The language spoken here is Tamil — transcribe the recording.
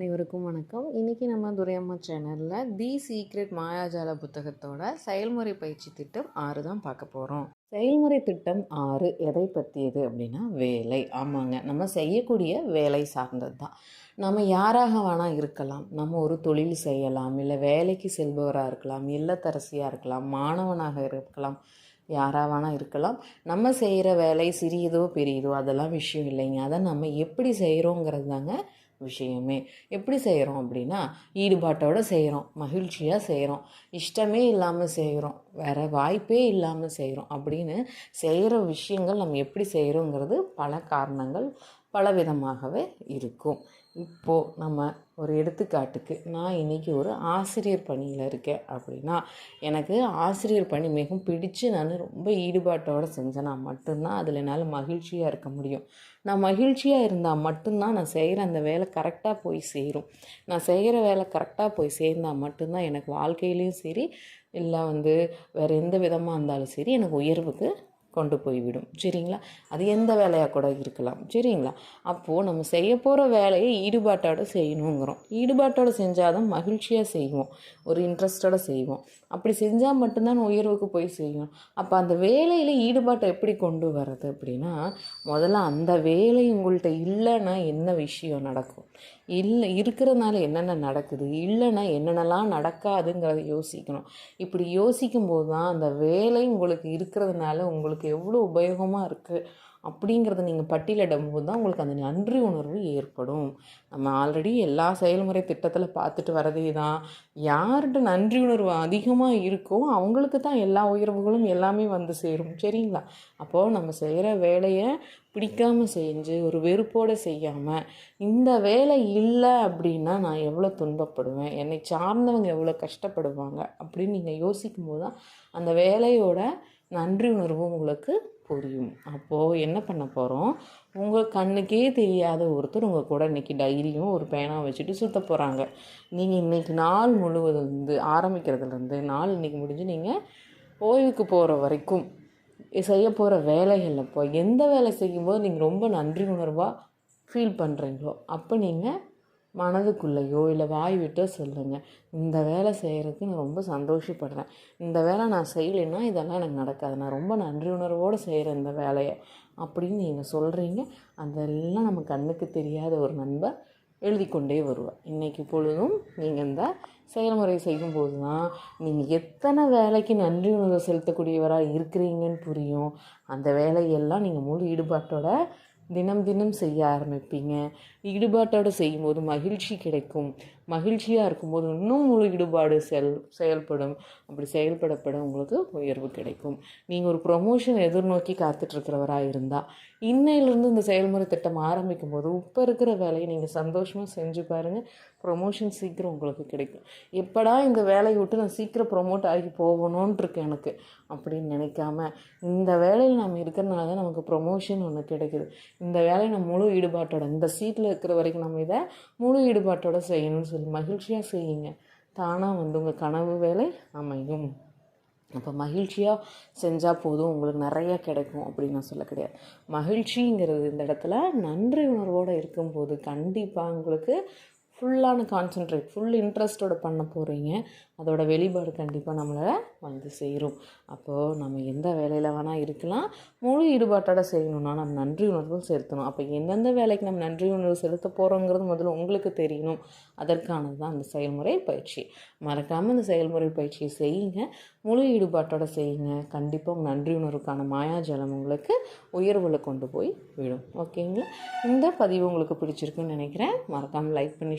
அனைவருக்கும் வணக்கம். இன்றைக்கி நம்ம துரையம்மா சேனலில் தி சீக்ரெட் மாயாஜால புத்தகத்தோட செயல்முறை பயிற்சி திட்டம் ஆறு தான் பார்க்க போகிறோம் செயல்முறை திட்டம் ஆறு எதை பற்றியது அப்படின்னா வேலை. ஆமாங்க. நம்ம செய்யக்கூடிய வேலை சார்ந்தது தான். நம்ம யாராக வேணால் இருக்கலாம். நம்ம ஒரு தொழில் செய்யலாம் இல்லை வேலைக்கு செல்பவராக இருக்கலாம் இல்லத்தரசியாக இருக்கலாம் மாணவனாக இருக்கலாம் யாராக வேணால் இருக்கலாம். நம்ம செய்கிற வேலை சிறியதோ பெரியதோ அதெல்லாம் விஷயம் இல்லைங்க. அதை நம்ம எப்படி செய்கிறோங்கிறது தாங்க விஷயமே. எப்படி செய்கிறோம் அப்படின்னா ஈடுபாட்டோடு செய்கிறோம் மகிழ்ச்சியாக செய்கிறோம் இஷ்டமே இல்லாமல் செய்கிறோம் வேறு வாய்ப்பே இல்லாமல் செய்கிறோம் அப்படின்னு செய்கிற விஷயங்கள் நம்ம எப்படி செய்கிறோங்கிறது பல காரணங்கள் பலவிதமாகவே இருக்கும். இப்போது நம்ம ஒரு எடுத்துக்காட்டுக்கு நான் இன்றைக்கி ஒரு ஆசிரியர் பணியில் இருக்கேன் அப்படின்னா எனக்கு ஆசிரியர் பணி மிகவும் பிடிச்சு நான் ரொம்ப ஈடுபாட்டோடு செஞ்சேன்னா மட்டும்தான் அதில் என்னால் மகிழ்ச்சியாக இருக்க முடியும். நான் மகிழ்ச்சியாக இருந்தால் மட்டும்தான் நான் செய்கிற அந்த வேலை கரெக்டாக போய் சேரும். நான் செய்கிற வேலை கரெக்டாக போய் சேர்ந்தால் மட்டும்தான் எனக்கு வாழ்க்கையிலையும் சரி இல்லை வந்து வேறு எந்த விதமாக இருந்தாலும் சரி எனக்கு உயர்வுக்கு கொண்டு போய்விடும். சரிங்களா? அது எந்த வேலையாக கூட இருக்கலாம். சரிங்களா? அப்போது நம்ம செய்ய போகிற வேலையை ஈடுபாட்டோடு செய்யணுங்கிறோம். ஈடுபாட்டோடு செஞ்சால் தான் மகிழ்ச்சியாக செய்வோம். ஒரு இன்ட்ரெஸ்டோடு செய்வோம். அப்படி செஞ்சால் மட்டும்தான் உயர்வுக்கு போய் செய்யும் அப்போ அந்த வேலையில் ஈடுபாட்டை எப்படி கொண்டு வர்றது அப்படின்னா முதல்ல அந்த வேலை உங்கள்கிட்ட இல்லைன்னா என்ன விஷயம் நடக்கும்? இல்லை இருக்கிறதுனால என்னென்ன நடக்குது? இல்லைன்னா என்னென்னலாம் நடக்காதுங்கிறத யோசிக்கணும். இப்படி யோசிக்கும் போது தான் அந்த வேலை உங்களுக்கு இருக்கிறதுனால உங்களுக்கு உங்களுக்கு எவ்வளோ உபயோகமாக இருக்குது அப்படிங்கிறத நீங்கள் பட்டியலிடும் போது தான் உங்களுக்கு அந்த நன்றி உணர்வு ஏற்படும். நம்ம ஆல்ரெடி எல்லா செயல்முறை திட்டத்தில் பார்த்துட்டு வரதே தான். யார்கிட்ட நன்றி உணர்வு அதிகமாக இருக்கோ அவங்களுக்கு தான் எல்லா உயர்வுகளும் எல்லாமே வந்து சேரும். சரிங்களா? அப்போது நம்ம செய்கிற வேலையை பிடிக்காமல் செஞ்சு ஒரு வெறுப்போடு செய்யாமல் இந்த வேலை இல்லை அப்படின்னா நான் எவ்வளோ துன்பப்படுவேன்? என்னை சார்ந்தவங்க எவ்வளோ கஷ்டப்படுவாங்க? அப்படின்னு நீங்கள் யோசிக்கும் போது தான் அந்த வேலையோட நன்றி உணர்வு உங்களுக்கு புரியும். அப்போது என்ன பண்ண போகிறோம் உங்கள் கண்ணுக்கே தெரியாத ஒருத்தர் உங்கள் கூட இன்றைக்கி டைரியும் ஒரு பேனாக வச்சுட்டு சுற்ற போகிறாங்க நீங்கள் இன்றைக்கி நாள் முழுவதுலேருந்து ஆரம்பிக்கிறதுலேருந்து நாள் இன்றைக்கி முடிஞ்சு நீங்கள் ஓய்வுக்கு போகிற வரைக்கும் செய்ய போகிற வேலைகளில் இப்போ எந்த வேலை செய்யும்போது நீங்கள் ரொம்ப நன்றி உணர்வாக ஃபீல் பண்ணுறீங்களோ அப்போ நீங்கள் மனதுக்குள்ளேயோ இல்லை வாய் விட்டோ சொல்லுங்கள் இந்த வேலை செய்கிறதுக்கு நான் ரொம்ப சந்தோஷப்படுறேன். இந்த வேலை நான் செய்யலைன்னா இதெல்லாம் எனக்கு நடக்காது. நான் ரொம்ப நன்றி உணர்வோடு செய்கிறேன் இந்த வேலையை. அப்படின்னு நீங்கள் சொல்கிறீங்க அதெல்லாம் நம்ம கண்ணுக்கு தெரியாத ஒரு நண்பர் எழுதி கொண்டே வருவார். இன்றைக்கி பொழுதும் நீங்கள் இந்த செயல்முறை செய்யும்போது தான் நீங்கள் எத்தனை வேலைக்கு நன்றி உணர்வு செலுத்தக்கூடியவராக இருக்கிறீங்கன்னு புரியும். அந்த வேலையெல்லாம் நீங்கள் முழு ஈடுபாட்டோட தினம் தினம் செய்ய ஆரம்பிப்பீங்க. ஈடுபாட்டோடு செய்யும்போது மகிழ்ச்சி கிடைக்கும். மகிழ்ச்சியாக இருக்கும்போது இன்னும் முழு ஈடுபாடு செல் செயல்படும். அப்படி செயல்படப்பட உங்களுக்கு உயர்வு கிடைக்கும். நீங்கள் ஒரு ப்ரொமோஷன் எதிர்நோக்கி காத்துட்ருக்கிறவராக இருந்தால் இன்னையிலேருந்து இந்த செயல்முறை திட்டம் ஆரம்பிக்கும் போது இப்போ இருக்கிற வேலையை நீங்கள் சந்தோஷமாக செஞ்சு பாருங்கள் ப்ரொமோஷன் சீக்கிரம் உங்களுக்கு கிடைக்கும். எப்படா இந்த வேலையை விட்டு நான் சீக்கிரம் ப்ரொமோட் ஆகி போகணுன்ட்ருக்கு எனக்கு அப்படின்னு நினைக்காம இந்த வேலையில் நம்ம இருக்கிறனால தான் நமக்கு ப்ரொமோஷன் ஒன்று கிடைக்குது. இந்த வேலையை நம்ம முழு ஈடுபாட்டோட இந்த சீட்டில் இருக்கிற வரைக்கும் நம்ம இதை முழு ஈடுபாட்டோட செய்யணும்னு சொல்லி மகிழ்ச்சியாக செய்யுங்க. தானாக வந்து உங்கள் கனவு வேலை அமையும். அப்போ மகிழ்ச்சியாக செஞ்சால் போதும் உங்களுக்கு நிறைய கிடைக்கும் அப்படின்னு நான் சொல்ல கிடையாது. மகிழ்ச்சிங்கிறது இந்த இடத்துல நன்றி உணர்வோடு இருக்கும்போது கண்டிப்பாக உங்களுக்கு ஃபுல்லான கான்சென்ட்ரேட் ஃபுல் இன்ட்ரெஸ்ட்டோட பண்ண போகிறீங்க அதோட வெளிப்பாடு கண்டிப்பாக நம்மளை வந்து சேரும். அப்போது நம்ம எந்த வேலையில் வேணால் இருக்கலாம். முழு ஈடுபாட்டோட செய்யணும்னா நம்ம நன்றி உணர்வும் செலுத்தணும். அப்போ எந்தெந்த வேலைக்கு நம்ம நன்றி உணர்வு செலுத்த போகிறோங்கிறது முதல்ல உங்களுக்கு தெரியணும். அதற்கானது தான் அந்த செயல்முறை பயிற்சி. மறக்காமல் அந்த செயல்முறை பயிற்சியை செய்யுங்க. முழு ஈடுபாட்டோட செய்யுங்க. கண்டிப்பாக உங்கள் நன்றி உணர்வுக்கான மாயாஜலம் உங்களுக்கு உயர்வில் கொண்டு போய் விடும். ஓகேங்களா? இந்த பதிவு உங்களுக்கு பிடிச்சிருக்குன்னு நினைக்கிறேன். மறக்காமல் லைக் பண்ணி